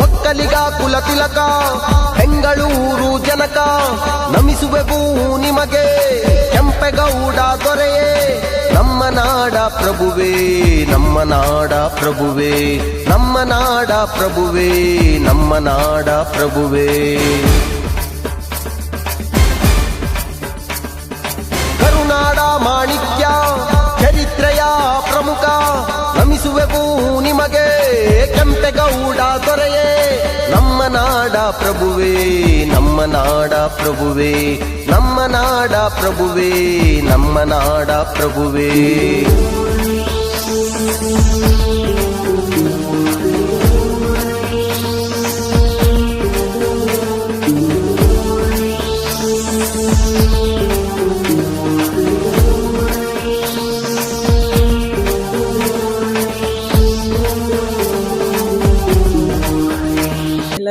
ಒಕ್ಕಲಿಗ ಕುಲ ತಿಲಕ ಬೆಂಗಳೂರು ಜನಕ, ನಮಿಸುವೆವು ನಿಮಗೆ. ಕೆಂಪೆಗೌಡ ದೊರೆಯೇ, ನಮ್ಮ ನಾಡ ಪ್ರಭುವೇ, ನಮ್ಮ ನಾಡ ಪ್ರಭುವೇ, ನಮ್ಮ ನಾಡ ಪ್ರಭುವೇ, ನಮ್ಮ ನಾಡ ಪ್ರಭುವೇ. ಕರುನಾಡ ಮಾಣಿಕ್ಯ, ಚರಿತ್ರೆಯ ಪ್ರಮುಖ, ನಮಿಸುವೆವು ನಿಮಗೆ. ಕೆಂಪೆಗೌಡ ದೊರೆಯೇ ನಮ್ಮ ನಾಡ ಪ್ರಭುವೇ ನಮ್ಮ ನಾಡ ಪ್ರಭುವೇ ನಮ್ಮ ನಾಡ ಪ್ರಭುವೇ ನಮ್ಮ ನಾಡ ಪ್ರಭುವೇ.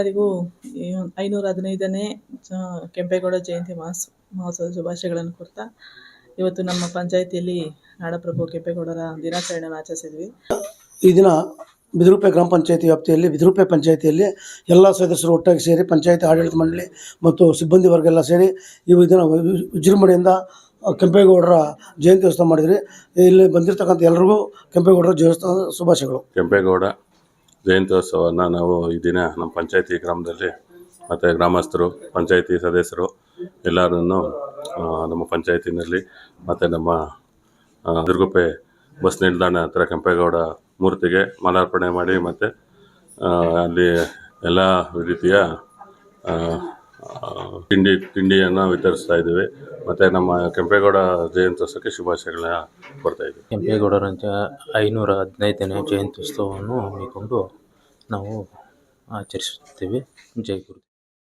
ಎಲ್ಲರಿಗೂ ಐನೂರ ಹದಿನೈದನೇ ಕೆಂಪೇಗೌಡ ಜಯಂತಿ ಮಹೋತ್ಸ ಮಹೋತ್ಸವದ ಶುಭಾಶಯಗಳನ್ನು ಕೊಡ್ತಾ ಇವತ್ತು ನಮ್ಮ ಪಂಚಾಯಿತಿಯಲ್ಲಿ ನಾಡಪ್ರಭು ಕೆಂಪೇಗೌಡರ ದಿನಾಚರಣೆಯನ್ನು ಆಚರಿಸಿದ್ವಿ. ಈ ದಿನ ಬಿದರೂಪೆ ಗ್ರಾಮ ಪಂಚಾಯತಿ ವ್ಯಾಪ್ತಿಯಲ್ಲಿ ಬಿದರೂಪೆ ಪಂಚಾಯತಿಯಲ್ಲಿ ಎಲ್ಲ ಸದಸ್ಯರು ಒಟ್ಟಾಗಿ ಸೇರಿ ಪಂಚಾಯತಿ ಆಡಳಿತ ಮಂಡಳಿ ಮತ್ತು ಸಿಬ್ಬಂದಿ ವರ್ಗ ಎಲ್ಲ ಸೇರಿ ಈ ದಿನ ವಿ- ವಿಜೃಂಭಣೆಯಿಂದ ಕೆಂಪೇಗೌಡರ ಜಯಂತಿ ಉತ್ಸವ ಮಾಡಿದ್ರಿ. ಇಲ್ಲಿ ಬಂದಿರತಕ್ಕಂಥ ಎಲ್ಲರಿಗೂ ಕೆಂಪೇಗೌಡರ ಜಯೋತ್ಸವ ಶುಭಾಶಯಗಳು. ಕೆಂಪೇಗೌಡ ಜಯಂತ್ಯೋತ್ಸವವನ್ನು ನಾವು ಈ ದಿನ ನಮ್ಮ ಪಂಚಾಯತಿ ಗ್ರಾಮದಲ್ಲಿ ಮತ್ತು ಗ್ರಾಮಸ್ಥರು, ಪಂಚಾಯತಿ ಸದಸ್ಯರು ಎಲ್ಲರನ್ನು ನಮ್ಮ ಪಂಚಾಯತಿನಲ್ಲಿ ಮತ್ತು ನಮ್ಮ ದುರ್ಗುಪ್ಪೆ ಬಸ್ ನಿಲ್ದಾಣ ಹತ್ರ ಕೆಂಪೇಗೌಡ ಮೂರ್ತಿಗೆ ಮಾಲಾರ್ಪಣೆ ಮಾಡಿ ಮತ್ತು ಅಲ್ಲಿ ಎಲ್ಲ ರೀತಿಯ ತಿಂಡಿ, ತಿಂಡಿಯನ್ನು ವಿತರಿಸ್ತಾ ಇದ್ದೀವಿ. ಮತ್ತು ನಮ್ಮ ಕೆಂಪೇಗೌಡ ಜಯಂತ್ಯೋತ್ಸವಕ್ಕೆ ಶುಭಾಶಯಗಳನ್ನ ಕೊಡ್ತಾ ಇದ್ದೀವಿ. ಕೆಂಪೇಗೌಡರ ಜ ಐನೂರ ಹದಿನೈದನೇ ಜಯಂತ್ಯುತ್ಸವವನ್ನು ಹಮ್ಮಿಕೊಂಡು ನಾವು ಆಚರಿಸುತ್ತೇವೆ ಜೈ ಗುರು